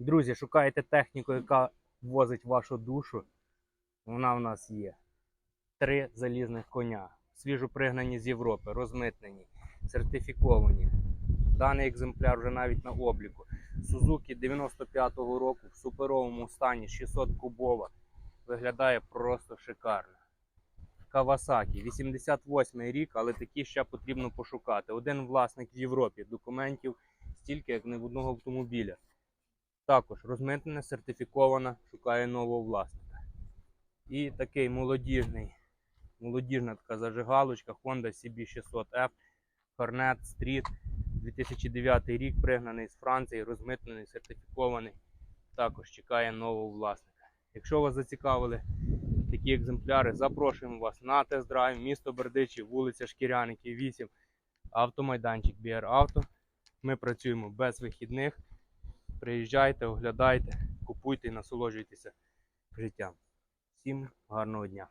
Друзі, шукаєте техніку, яка возить вашу душу. Вона в нас є. Три залізних коня. Свіжо пригнані з Європи, розмитнені, сертифіковані. Даний екземпляр вже навіть на обліку. Сузуки 95-го року в суперовому стані 600 кубова. Виглядає просто шикарно. Кавасакі, 88-й рік, але такі ще потрібно пошукати. Один власник в Європі. Документів стільки, як не в одного автомобіля. Також розмитнена, сертифікована, шукає нового власника. І такий молодіжний, молодіжна така зажигалочка Honda CB600F Hornet Street 2009 рік, пригнаний з Франції, розмитнений, сертифікований. Також чекає нового власника. Якщо вас зацікавили такі екземпляри, запрошуємо вас на тест-драйв, місто Бердичі, вулиця Шкіряників, 8, автомайданчик BR Auto. Ми працюємо без вихідних. Приїжджайте, оглядайте, купуйте і насолоджуйтеся життям. Всім гарного дня!